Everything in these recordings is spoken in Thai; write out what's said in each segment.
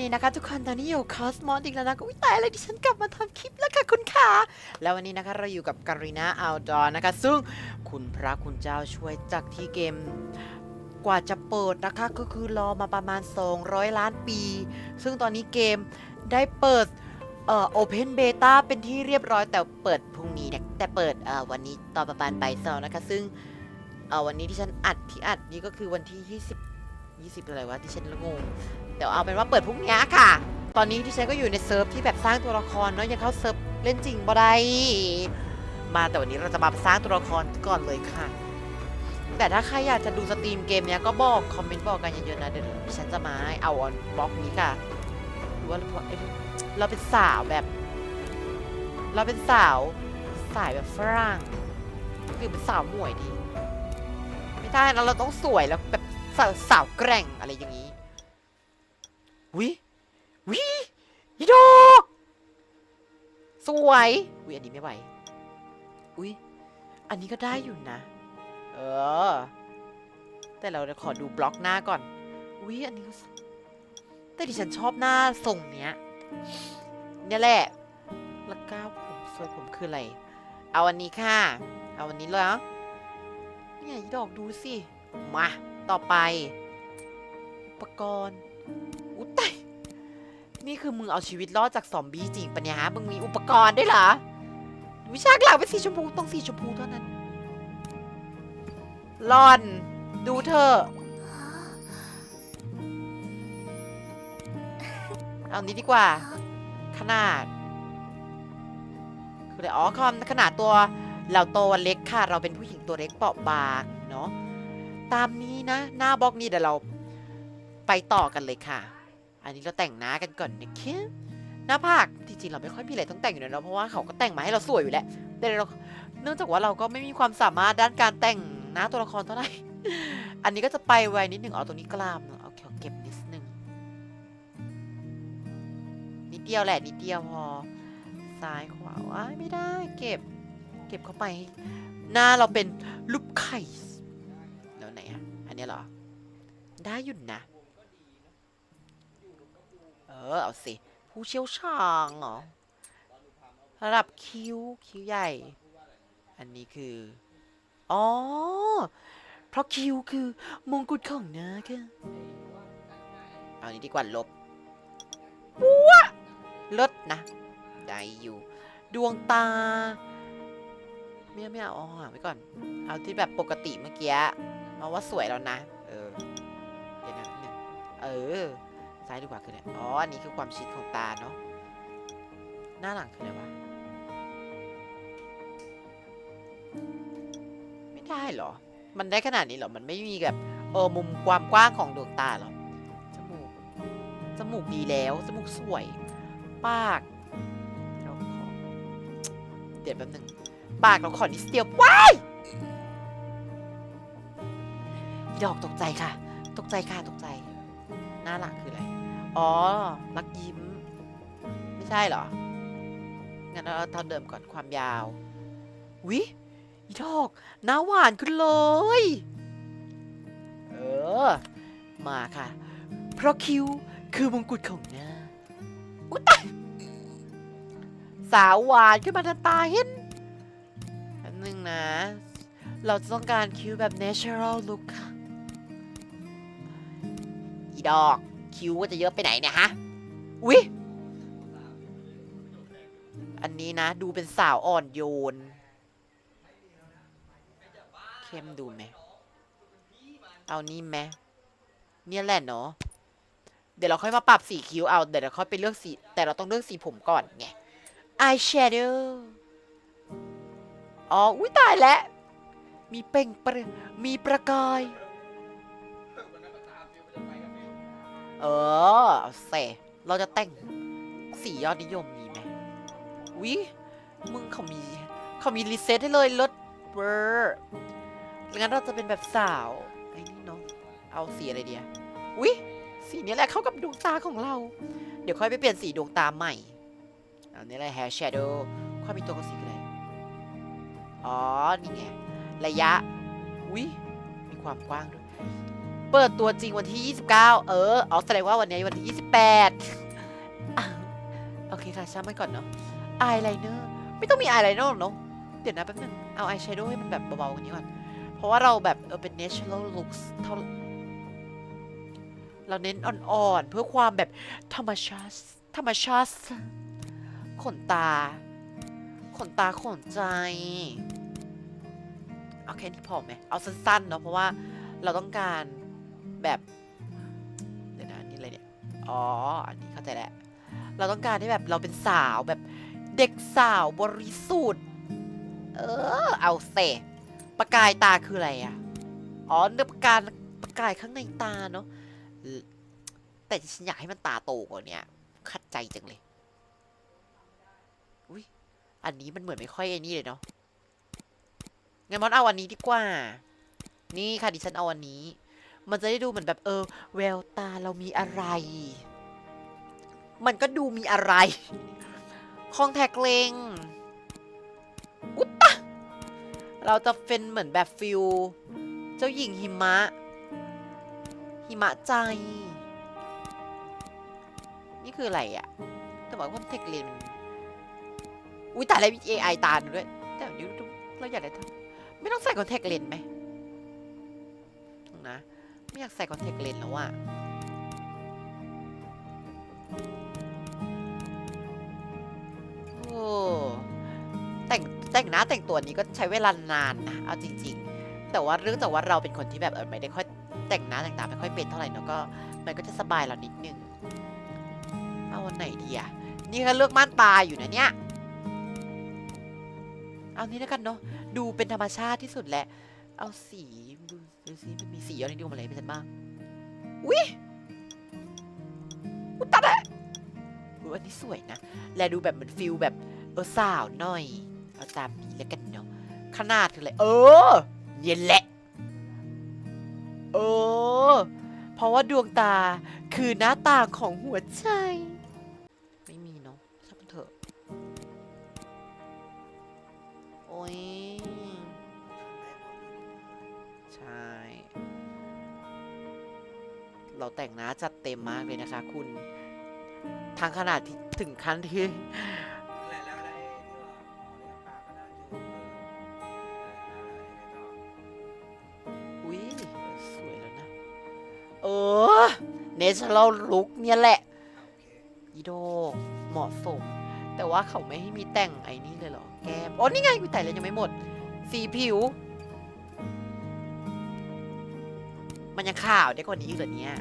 ดีนะคะทุกคนตอนนี้อยู่คอสมอสอีกแล้วนะก็อุ๊ยตายเลยดิฉันกลับมาทำคลิปแล้วค่ะคุณขาแล้ววันนี้นะคะเราอยู่กับการีนาอัลดอร์นะคะ ซึ่งคุณพระคุณเจ้าช่วยจากที่เกมกว่าจะเปิดนะคะ ก็คือรอมาประมาณ 200 ล้านปี ซึ่งตอนนี้เกมได้เปิดเอ่อโอเพนเบต้าเป็นที่เรียบร้อยแต่เปิดพรุ่งนี้เนี่ยแต่เปิดเอ่อวันนี้ตอนประมาณบ่ายสองนะคะ ซึ่งเอ่อวันนี้ที่ฉันอัดที่อัดนี่ก็คือวันที่ 20 20 อะไรวะที่ฉันละงง เดี๋ยวเอาเป็นว่าเปิดพรุ่งนี้ค่ะ ตอนนี้ที่ฉันก็อยู่ในเซิร์ฟที่แบบสร้างตัวละครเนาะยังเข้าเซิร์ฟเล่นจริงบ่ได้มาแต่วันนี้เราจะมาสร้างตัวละครก่อนเลยค่ะ แต่ถ้าใครอยากจะดูสตรีมเกมเนี้ยก็บอกคอมเมนต์บอกกันเยอะๆนะเดี๋ยวฉันจะมาให้เอาออนบล็อกนี้ค่ะหรือว่าเอ้ยเราเป็นสาวแบบ เราเป็นสาวสายแบบฝรั่งหรือเป็นสาวหมวยดี ไม่ได้แล้วเราต้องสวยแล้วแบบสาวสาวแกร่งอะไรอย่างนี้ วิวิอีดอกสวยวิอันนี้ไม่ไหวอุ้ยอันนี้ก็ได้อยู่นะ เออ แต่เราจะขอดูบล็อกหน้าก่อนวิอันนี้ก็แต่ดิฉันชอบหน้าทรงเนี้ยเนี่ยแหละแล้วก้าวผมสวยผมคืออะไร เอาอันนี้ค่ะ เอาอันนี้เลยเหรอเนี่ยดอกดูสิ มา ต่อไป อุปกรณ์ นี่คือมึงเอาชีวิตรอดจากซอมบี้จริงปะเนี่ยฮะ มึงมีอุปกรณ์ด้วยเหรอ วิชากหลังเป็นสีชมพู ต้องสีชมพูเท่านั้นลอน ดูเธอ เอานี้ดีกว่า ขนาด คืออะไรอ๋อคอมขนาดตัวเราโตัวเล็กค่ะ เราเป็นผู้หญิงตัวเล็กเปราะบางเนาะ ตามนี้นะ หน้าบล็อกนี้เดี๋ยวเราไปต่อกันเลยค่ะ นนี้เราแต่งหน้ากันก่อนนะคะหน้าผากจริงๆเราไม่ค่อยมีอะไรต้องแต่งอยู่แล้วเนอะเพราะว่าเขาก็แต่งมาให้เราสวยอยู่แล้วแต่เราเนื่องจากว่าเราก็ไม่มีความสามารถด้านการแต่งหน้าตัวละครเท่าไหร่ อันนี้ก็จะไปไวนิดหนึ่งเอาตรงนี้กล้ามเนอะเอาเก็บนิดนึงนิดเดียวแหละนิดเดียวพอซ้ายขวาว้าไม่ได้เก็บ เก็บเข้าไป หน้าเราเป็นรูปไข่แล้วไหนอะอันนี้เหรอ ได้อยู่นะ เออ เอาสิ ผู้เชี่ยวชาญเหรอระดับคิ้ว คิ้วใหญ่ อันนี้คือ อ๋อ เพราะคิ้วคือมงกุฎของนาค่ะเอานี้ดีกว่าลบว้าลดนะ ได้อยู่ ดวงตา ไม่เอาไม่เอาเอาหาไว้ก่อน เอาที่แบบปกติเมื่อกี้มาว่าสวยแล้วนะ เออ เดี๋ยวนะเออ ซ้ายดีกว่าคืออะไรอ๋อ อันนี้คือความชิดของตาเนาะ หน้าหลังคืออะไรวะ ไม่ได้เหรอ มันได้ขนาดนี้เหรอ มันไม่มีแบบเออมุมความกว้างของดวงตาเหรอ จมูก จมูกดีแล้ว จมูกสวย ปากเราขอเดี๋ยวแป๊บหนึง ปากเราขอนิดเดียวว้ายดอกตกใจค่ะ ตกใจค่ะ ตกใจ หน้าหลังคืออะไร อ๋อ รักยิ้ม ไม่ใช่เหรอ งั้นเราเท่าเดิมก่อนความยาว วิอีดอกหน้าหวานขึ้นเลย เออ มาค่ะ เพราะคิ้วคือมงกุฎของหน้าอุ๊ยตายสาวหวานขึ้นมาทันตาเห็นแป๊บนึงนะ เราจะต้องการคิ้วแบบ natural look ค่ะ อีดอก คิ้วก็จะเยอะไปไหนเนี่ยฮะอุ๊ยอันนี้นะ ดูเป็นสาวอ่อนโยน เข้มดูไหม เอานี่ไหมเนี่ยแหละเนาะเดี๋ยวเราค่อยมาปรับสีคิ้วเอา เดี๋ยวเราค่อยไปเลือกสี แต่เราต้องเลือกสีผมก่อนไง eyeshadow อ๋อ อุ้ยตายแล้ว มีเป่งปรมีประกาย เออเอาเสเราจะแต่งสียอดนิยมมีไหมวิมึงเขามีเขามีรีเซ็ตให้เลยลดเบอร์งั้นเราจะเป็นแบบสาวไอ้นี่เนาะเอาสีอะไรเดียวิสีนี้แหละเข้ากับดวงตาของเรา เดี๋ยวค่อยไปเปลี่ยนสีดวงตาใหม่อันนี้อะไร hair shadow ความมีตัวกับสีออะไรอ๋อ นี่ไง ระยะ อุ้ยมีความกว้างด้วย เปิดตัวจริงวันที่ 29 เออเอาแสดงว่าวันนี้วันที่ 28อโอเคค่ะช่างมันก่อนเนาะอายไลเนอร์ไม่ต้องมีอายไลเนอร์หรอกเนาะเดี๋ยวนะแป๊บนึง เอาอายแชโดว์ให้มันแบบเบาๆกว่านี้ก่อน เพราะว่าเราแบบเออเป็น natural looks เท่าเราเน้นอ่อนๆ เพื่อความแบบธรรมชาติ ธรรมชาติ ขนตา ขนตาขนใจเอาแค่นี้พอไหม เอาสั้นๆเนาะเพราะว่าเราต้องการ แบบเดี๋ยวนะนี่อะไรเนี่ยอ๋ออันนี้เข้าใจแล้วเราต้องการที่แบบเราเป็นสาวแบบเด็กสาวบริสุทธิ์เออเอาเสประกายตาคืออะไรอะอ๋อเนื้อประกายประกายข้างในตาเนาะแต่ฉันอยากให้มันตาโตกว่าเนี้ยขัดใจจังเลยอุ้ยอันนี้มันเหมือนไม่ค่อยไอ้นี่เลยเนาะงั้นมอนเอาอันนี้ดีกว่า นี่ค่ะดิฉันเอาอันนี้ มันจะได้ดูเหมือนแบบเออแววตาเรามีอะไร มันก็ดูมีอะไร คองแทคเลงอุ๊ตตะเราจะเป็นเหมือนแบบฟิลเจ้าหญิงหิมะ หิมะใจ นี่คืออะไรอะแต่ว่าคอนแทคเลนส์อุ้ยตายแล้วมี AI ตาด้วย แต่เดี๋ยวดูเราอยากได้ทำไม่ต้องใส่คอนแทคเลนส์ไหมนะ ไม่อยากใส่คอนแทคเลนส์แล้วอะโอ้แต่งแต่งหน้าแต่งตัวนี้ก็ใช้เวลานานนะเอาจริง ๆ แต่ว่าเรื่องจากว่าเราเป็นคนที่แบบเออไม่ได้ค่อยแต่งหน้าแต่งตาไม่ค่อยเป็นเท่าไหร่เนอะก็มันก็จะสบายเรานิดนึงเอาวันไหนดีอะนี่ก็เลือกม่านตาอยู่นะเนี่ย เอานี้แล้วกันเนาะ ดูเป็นธรรมชาติที่สุดแหละ เอาสีดูดูสิมันมีสีอะไรดูมาอะไรเป็นฉันบ้างอุ้ยอุ๊ยตัดอะอุ๊ยอันนี้สวยนะ และดูแบบเหมือนฟิลแบบเออสาวหน่อย เอาตามนี้แล้วกันเนาะ ขนาดคืออะไรเออ เย็นแหละ เออ เพราะว่าดวงตาคือหน้าต่างของหัวใจ เราแต่งหน้าจัดเต็มมากเลยนะคะ คุณ ทางขนาดที่ถึงขั้นที่แล้วแล้วอะไรที่ว่าหมอเลี้ยงปากก็ได้อยู่เออเอออะไรไม่ต้องอุ้ยสวยแล้วนะ เออเนเชอรัลลุคเนี่ยแหละโอเคอีโดเหมาะสม แต่ว่าเขาไม่ให้มีแต่งไอ้นี่เลยเหรอ แก้มอ๋อนี่ไงกูแต่งเลยยังไม่หมด สีผิว มันยังข่าวได้กว่านี้อีกเหรอเนี่ย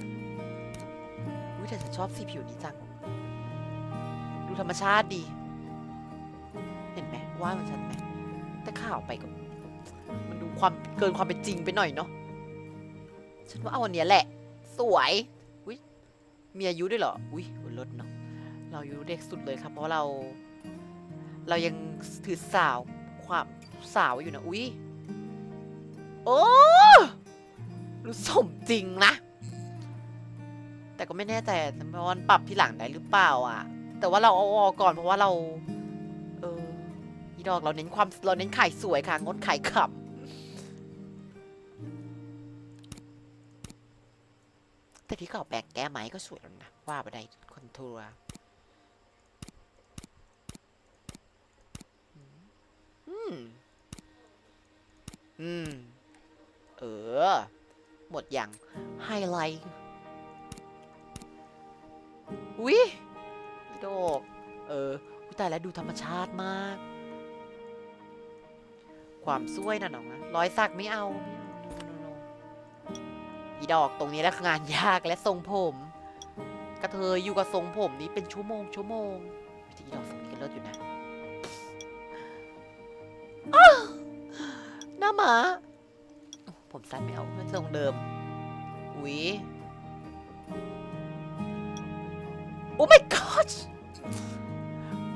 อุ้ยแต่ฉันชอบสีผิวนี้จัง ดูธรรมชาติดี เห็นไหมว่ามันชัดไหมแต่ข่าวไปก็มันดูความเกินความเป็นจริงไปหน่อยเนาะ ฉันว่าเอาอันเนี้ยแหละ สวย อุ้ยมีอายุด้วยเหรอ อุ้ยลดเนาะ เราอายุเด็กสุดเลยครับ เพราะเรา เรายังถือสาวความสาวอยู่นะ อุ้ยโอ้ รู้สมจริงนะ แต่ก็ไม่แน่ใจมันปรับที่หลังได้หรือเปล่าอะ แต่ว่าเราเอาออกก่อนเพราะว่าเรา เอออีดอกเราเน้นความเราเน้นขายสวยค่ะ งดขายขำแต่ที่เขาแบกแก้ไม้ก็สวยแล้วนะ ว่าไปได้คอนทัวร์อืม อืม เออ หมดอย่างไฮไลท์อุ้ยดอกเออตายแล้วดูธรรมชาติมาก ความสวยน่ะน้องนะรอยสักไม่เอาอีดอกตรงนี้แล้วงานยากและทรงผมกระเทยอยู่กับทรงผมนี้เป็นชั่วโมงชั่วโมงอีดอกทรงนี้ก็เลิศอยู่นะหน้าหมา ผมสั้นไม่เอาทรงเดิมอุ๊ยโอ้ my god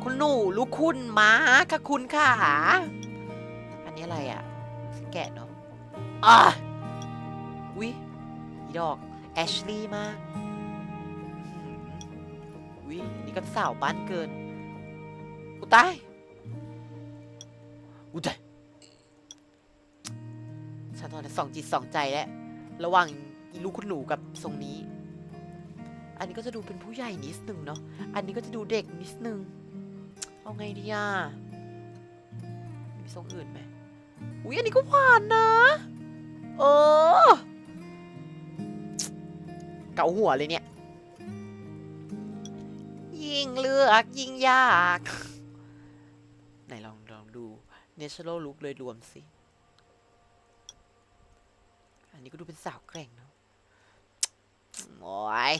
คุณหนูลูกคุณมาค่ะคุณค่ะ อันนี้อะไรอะ แกะเนาะอะวิอีดอก แอชลี่มากอื้อหือวิอันนี้ก็สาวบ้านเกิน อุตาย อุตาย ตอนนี้สองจิตสองใจแล้วระหว่างลูกคุณหนูกับทรงนี้ อันนี้ก็จะดูเป็นผู้ใหญ่นิดนึงเนาะอันนี้ก็จะดูเด็กนิดนึงเอาไงดีอะมีทรงอื่นไหมอุ้ยอันนี้ก็หวานนะเออเกาหัวเลยเนี่ย ยิ่งเลือกยิ่งยาก ไหนลองลองดู natural look เลยรวมสิ นี้ก็ดูเป็นสาวแกร่งเนาะโอ้ย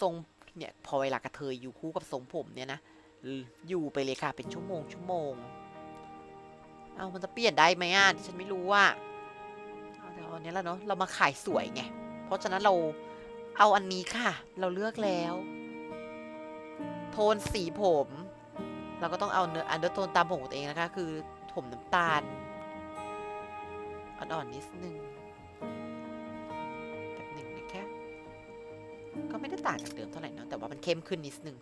ทรงเนี่ยพอเวลากระเทยอยู่คู่กับทรงผมเนี่ยนะอยู่ไปเลยค่ะเป็นชั่วโมงชั่วโมง เอามันจะเปลี่ยนได้ไหมอะฉันไม่รู้ว่าเอาแต่เอาอันนี้แล้วเนาะเรามาขายสวยไง เพราะฉะนั้นเราเอาอันนี้ค่ะ เราเลือกแล้ว โทนสีผม เราก็ต้องเอาเนื้ออันเดอร์โทนตามผมของตัวเองนะคะ คือผมน้ำตาล อ่อนๆนิดนึงแบบหนึ่งนะคะก็ไม่ได้ต่างจากเดิมเท่าไหร่นะแต่ว่ามันเข้มขึ้นนิดนึง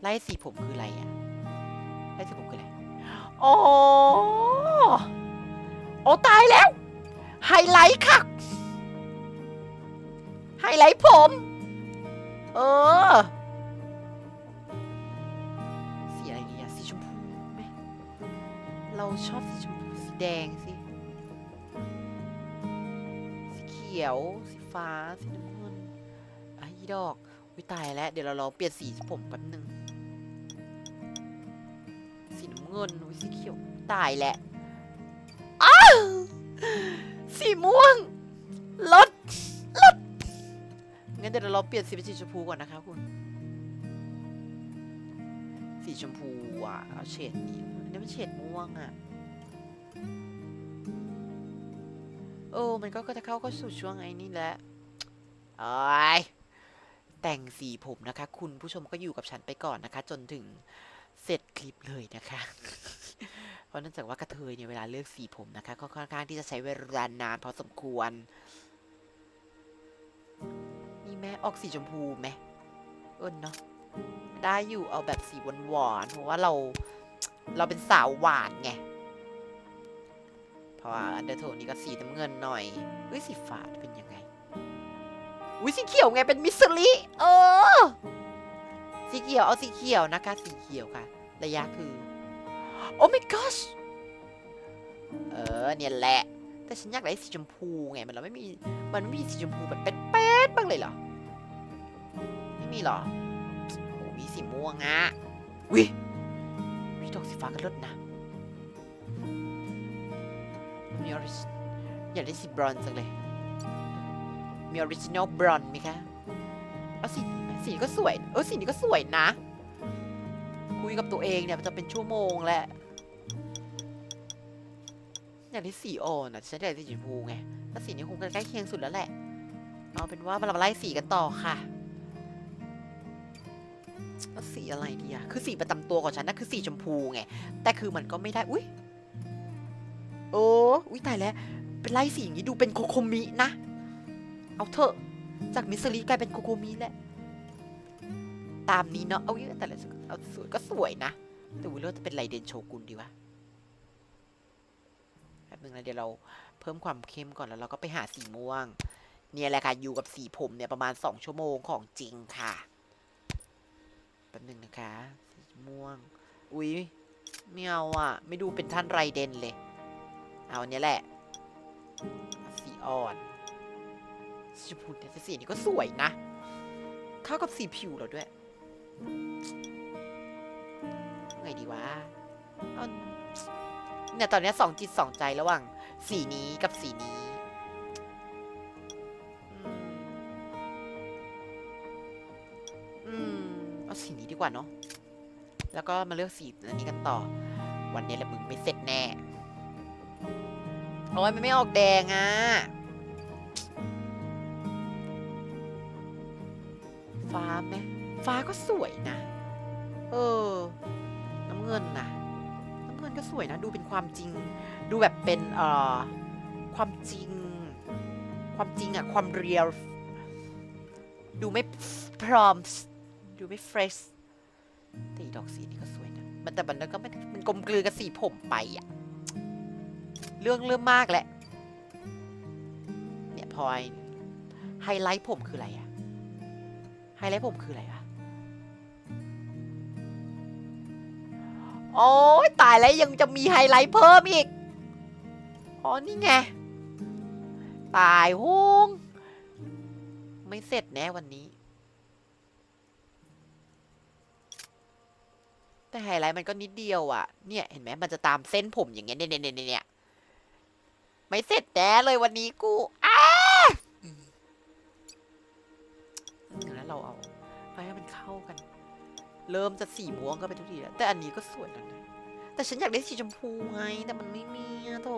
ไล่สีผมคืออะไรอะไล่สีผมคืออะไรโอ้โอ้ตายแล้ว ไฮไลท์ค่ะ ไฮไลท์ผม เออ สีอะไรดีอะสีชมพูไหมเราชอบสีชมพูสีแดงสิ ขียว สีฟ้า สีน้ำเงินไอ้ดอกวิตายแล้ว เดี๋ยวเราลองเปลี่ยนสีผมแป๊บนึง สีน้ำเงินอุ๊ยสีเขียว ตายแล้วอ้าวสีม่วงลดลดงั้นเดี๋ยวเราเปลี่ยนสีเป็นสีชมพูก่อนนะคะคุณ สีชมพูอะ เอาเฉดนี้นนี้มันเฉดม่วงอะ โอ้มันก็ก็จะเข้าก็สู่ช่วงไอ้นี่แหละไอ้ยแต่งสีผมนะคะ คุณผู้ชมก็อยู่กับฉันไปก่อนนะคะ จนถึงเสร็จคลิปเลยนะคะ เพราะเนื่องจากว่ากระเทยเนี่ยเวลาเลือกสีผมนะคะก็ค่อนข้างที่จะใช้เวลานานพอสมควรนี่แม่ออกสีชมพูไหมเอินเนาะได้อยู่เอาแบบสีหวานๆเพราะว่าเราเราเป็นสาวหวานไง เพราะว่าอันเดอร์โทนนี่ก็สีน้ำเงินหน่อยอุ้ยสีฟ้าเป็นยังไงอุ้ยสีเขียวไงเป็นมิสซิลิเออสีเขียวเอาสีเขียวนะคะสีเขียวค่ะ ระยะคือโอ้ my gosh เออเนี่ยแหละ แต่ฉันอยากได้สีชมพูไงมันเราไม่มีมันไม่มีสีชมพูแบบเป็นเป๊ดๆบ้างเลยเหรอไม่มีเหรอโอ้มีสีม่วงอะวิวิดอกสีฟ้าก็เลิศนะ มีออริจิอยากได้สีบรอนจังเลย มีออริจินอลบรอนไหมคะ เอาสีนี้สีนี้ก็สวย เออสีนี้ก็สวยนะ คุยกับตัวเองเนี่ยมันจะเป็นชั่วโมงแหละ อยากได้สีอ่อนอะฉันอยากได้สีชมพูไงแล้วสีนี้คงจะใกล้เคียงสุดแล้วแหละ เอาเป็นว่าเรามาไล่สีกันต่อค่ะสีอะไรดีอะคือสีประจำตัวของฉันนะคือสีชมพูไง แต่คือมันก็ไม่ได้ อุ้ย โอ้อุ้ยตายแล้ว เป็นไล่สีอย่างนี้ดูเป็นโคโคมินะ เอาเถอะ จากมิสซิลีกลายเป็นโคโคมิแหละ ตามนี้เนาะ เอาเยอีกแต่ละเอาสวยก็สวยนะ แต่วิลเลอร์จะเป็นไรเดนโชกุนดีวะแป๊บนึงนะเดี๋ยวเราเพิ่มความเข้มก่อนแล้วเราก็ไปหาสีม่วง เนี่ยแหละค่ะ อยู่กับสีผมเนี่ยประมาณสองชั่วโมงของจริงค่ะแป๊บนึงนะคะ สีม่วง อุ๊ยไม่เอาอะ ไม่ดูเป็นท่านไรเดนเลย เอาเนี้ยแหละสีอ่อนสีชมพูเนี่ยแต่สีนี้ก็สวยนะ เข้ากับสีผิวเราด้วย ไงดีวะเนี่ยตอนนี้สองจิตสองใจระหว่าง สีนี้กับสีนี้อืมอืมเอาสีนี้ดีกว่าเนาะ แล้วก็มาเลือกสีอันนี้กันต่อ วันนี้แหละมึงไม่เสร็จแน่ โอ้ยมันไม่ออกแดงอะ ฟ้าไหมฟ้าก็สวยนะ เออ น้ำเงินนะน้ำเงินก็สวยนะ ดูเป็นความจริง ดูแบบเป็นเอ่อความจริง ความจริงอะความเรียลดูไม่พร้อมดูไม่เฟรชแต่อีดอกสีนี่ก็สวยนะ มันแต่มันก็ไม่มันกลมกลืนกับสีผมไปอะ เรื่องเริ่มมากแหละ เนี่ยพลอยไฮไลท์ผมคืออะไรอะไฮไลท์ผมคืออะไรอะโอ้ยตายแล้วยังจะมีไฮไลท์เพิ่มอีก อ๋อ นี่ไง ตายโฮงไม่เสร็จแน่วันนี้ แต่ไฮไลท์มันก็นิดเดียวอะ่ะ เนี่ย เห็นไหมมันจะตามเส้นผมอย่างเงี้ยเนี่ยเนี่ยเนี่ยเนี่ย ไม่เสร็จแน่เลยวันนี้กูอ้าอืมแล้วเราเอาเอาให้มันเข้ากัน เริ่มจะสีม่วงก็ไปทุกทีแล้วแต่อันนี้ก็สวยนะแต่ฉันอยากได้สีชมพูไง แต่มันไม่มีอะโธ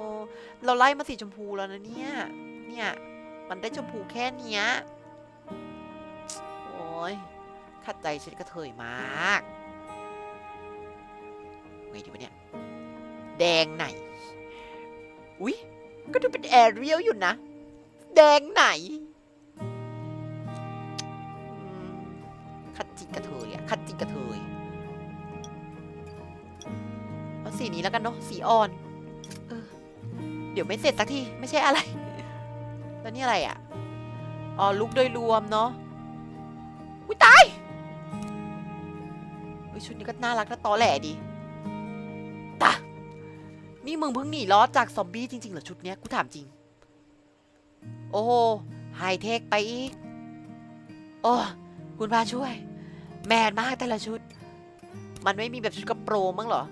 เราไล่มาสีชมพูแล้วนะเนี่ย เนี่ย มันได้ชมพูแค่เนี้ย โอ้ยขัดใจฉันกระเทยมากไงดีวะเนี่ย แดงไหน อุ๊ย ก็ดูเป็นแอเรียลอยู่นะ แดงไหนขัดจิตกระเทยอะขัดจิตกระเทยเอาสีนี้แล้วกันเนาะสีอ่อนเออเดี๋ยวไม่เสร็จสักที ไม่ใช่อะไร แล้วนี่อะไรอะอ๋อลุกโดยรวมเนาะอุ้ยตายอุ้ยชุดนี้ก็น่ารักน่าตอแหลดี นี่มึงเพิ่งหนีรอดจากซอมบี้จริงๆเหรอชุดเนี้ยกูถามจริง โอ้โหไฮเทคไปอีก โอ้คุณพาช่วย แมนมากแต่ละชุด มันไม่มีแบบชุดกระโปรงมั้งเหรอ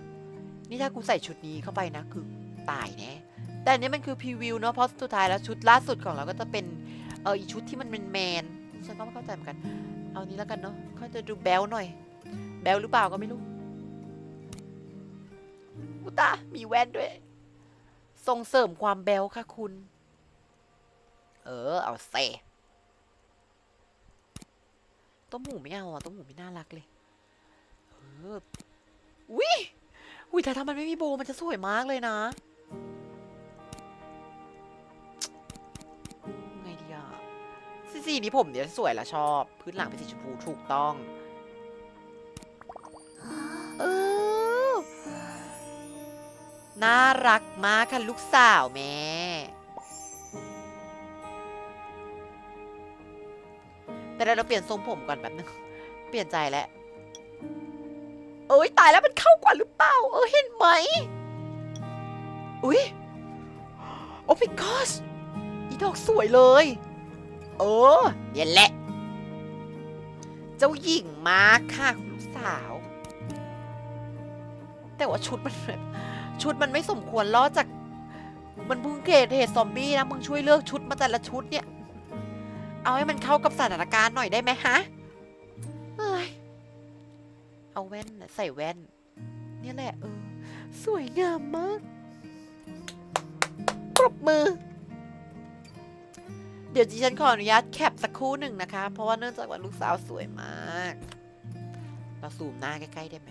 นี่ถ้ากูใส่ชุดนี้เข้าไปนะคือตายแน่แต่อันนี้มันคือพรีวิวเนาะเพราะสุดท้ายแล้วชุดล่าสุดของเราก็จะเป็นเอออีชุดที่มันเป็นแมนฉันก็ไม่เข้าใจเหมือนกัน เอานี้แล้วกันเนาะเขาจะดูแบลหน่อย แบลหรือเปล่าก็ไม่รู้ อุตามีแว่นด้วย ส่งเสริมความแบลค่ะคุณ เออ เอาเซต้มหมูไม่เอาอะต้มหมูไม่น่ารักเลย เอออุ้ยแต่ถ้ามันไม่มีโบมันจะสวยมากเลยนะ ไงดีอะสีสีนี้ผมเดี๋ยวสวยละชอบ พื้นหลังเป็นสีชมพูถูกต้อง น่ารักมากค่ะลูกสาวแม่ แต่เดี๋ยวเราเปลี่ยนทรงผมก่อนแบบนึง เปลี่ยนใจแล้วเอ้ยตายแล้วมันเข้ากว่าหรือเปล่า เออเห็นไหม อุ้ยโอ้ my gosh อีดอกสวยเลย เออเนี่ยแหละ เจ้าหญิงมาค่ะคุณลูกสาว แต่ว่าชุดมันแบบ ชุดมันไม่สมควรรอจาก มันพิ่งเกิดเหตุซอมบี้นะมึงช่วยเลือกชุดมาแต่ละชุดเนี่ย เอาให้มันเข้ากับสถานการณ์หน่อยได้ไหมฮะเอ้ยเอาแว่นนะใส่แว่น เนี่ยแหละเออสวยงามมากปรบมือ เดี๋ยวดิฉันขออนุญาตแคปสักครู่หนึ่งนะคะ เพราะว่าเนื่องจากว่าลูกสาวสวยมาก เราซูมหน้าใกล้ ๆ ได้ไหม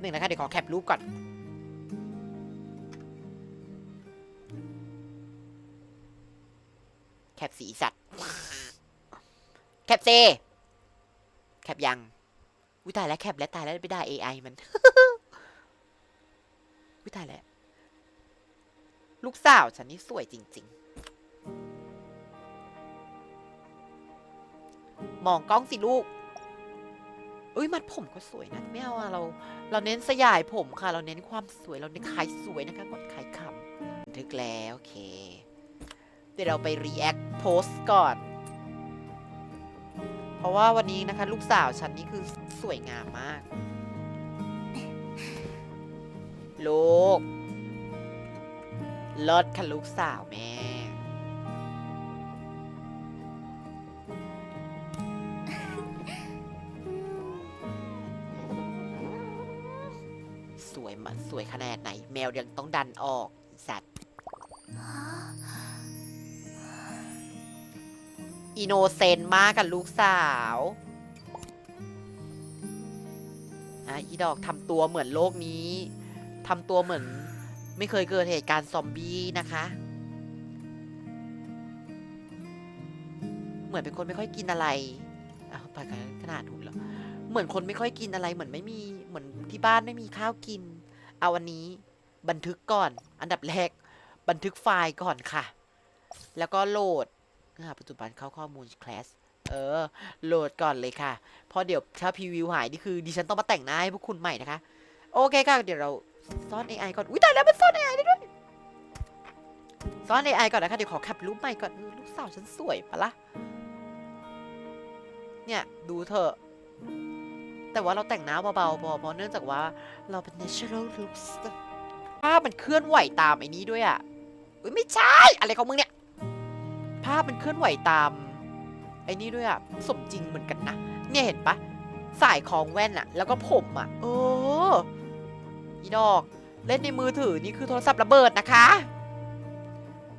หนึ่งนะคะเดี๋ยวขอแคปรูปก่อน แคปสีสัตว์ แคปเซ แคปยัง อุ้ยตายแล้วแคปแล้วตายแล้วไปได้ AI มัน อุ้ยตายแล้ว ลูกสาวฉันนี่สวยจริง ๆมองกล้องสิลูก อุ้ยมัดผมก็สวยนะไม่เอาอะเรา เราเน้นสยายผมค่ะ เราเน้นความสวยเราเน้นขายสวยนะคะกดขายคำบันทึกแล้วโอเค เดี๋ยวเราไป react post ก่อน เพราะว่าวันนี้นะคะ ลูกสาวฉันนี่คือสวยงามมาก ลูกเลิศค่ะลูกสาวแม่ วยังต้องดันออกสัตว์อินโนเซนมากกับลูกสาวอะอีดอกทำตัวเหมือนโลกนี้ทำตัวเหมือน ไม่เคยเกิดเหตุการณ์ซอมบี้นะคะ เหมือนเป็นคนไม่ค่อยกินอะไรอ้าวไปกันขนาดหุ่นเหรอเหมือนคนไม่ค่อยกินอะไรเหมือนไม่มีเหมือนที่บ้านไม่มีข้าวกิน เอาวันนี้ บันทึกก่อน อันดับแรก บันทึกไฟล์ก่อนค่ะ แล้วก็โหลดนะคะปัจจุบันเข้าข้อมูลคลาสเออ โหลดก่อนเลยค่ะ เพราะเดี๋ยวถ้าพรีวิวหายนี่คือดิฉันต้องมาแต่งหน้าให้พวกคุณใหม่นะคะ โอเคค่ะ เดี๋ยวเราซ่อน AI ก่อน อุ้ยตายแล้วมันซ่อน AI ได้ด้วย ซ่อน AI ก่อนนะคะ เดี๋ยวขอแคปรูปใหม่ก่อนลูกสาวฉันสวยปะละ่ะ เนี่ย ดูเถอะ แต่ว่าเราแต่งหน้าเบาๆพอเพราะเนื่องจากว่าเราเป็น natural looks ภาพมันเคลื่อนไหวตามไอ้นี้ด้วยอะอุ้ยไม่ใช่ อะไรของมึงเนี่ย ภาพมันเคลื่อนไหวตาม ไอ้นี่ด้วยอะสมจริงเหมือนกันนะ เนี่ยเห็นปะสายของแว่นอะแล้วก็ผมอะเอออีดอก เล่นในมือถือนี่คือโทรศัพท์ระเบิดนะคะ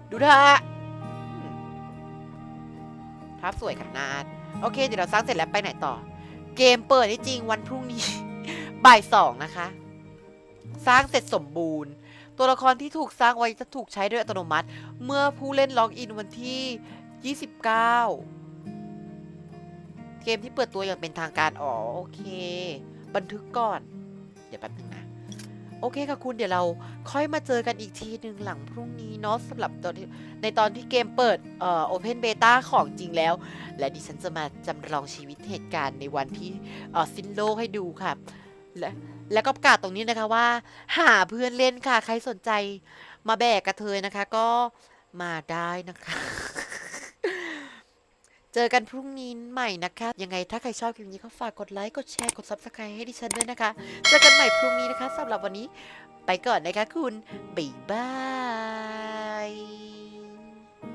ดูเถอะภาพสวยขนาด โอเค เดี๋ยวเราสร้างเสร็จแล้วไปไหนต่อ เกมเปิดที่จริงวันพรุ่งนี้ บ่ายสองนะคะ สร้างเสร็จสมบูรณ์ ตัวละครที่ถูกสร้างไว้จะถูกใช้โดยอัตโนมัติ เมื่อผู้เล่นล็อกอินวันที่ 29 เกมที่เปิดตัวอย่างเป็นทางการอ๋อโอเค บันทึกก่อน เดี๋ยวแป๊บนึงนะโอเคค่ะคุณเดี๋ยวเราค่อยมาเจอกันอีกทีหนึ่งหลังพรุ่งนี้เนาะสำหรับตอนที่ในตอนที่เกมเปิดเอ่อ Open Beta ของจริงแล้ว และดิฉันจะมาจำลองชีวิตเหตุการณ์ในวันที่เอ่อสิ้นโลกให้ดูค่ะและ แล้วก็ประกาศตรงนี้นะคะว่า หาเพื่อนเล่นค่ะ ใครสนใจมาแบกกระเทยนะคะ ก็มาได้นะคะ เจอกันพรุ่งนี้ใหม่นะคะ ยังไงถ้าใครชอบคลิปนี้ก็ฝากกดไลค์ กดแชร์ กด Subscribe ให้ดิฉันด้วยนะคะ เจอกันใหม่พรุ่งนี้นะคะสำหรับวันนี้ ไปก่อนนะคะคุณ บ๊ายบาย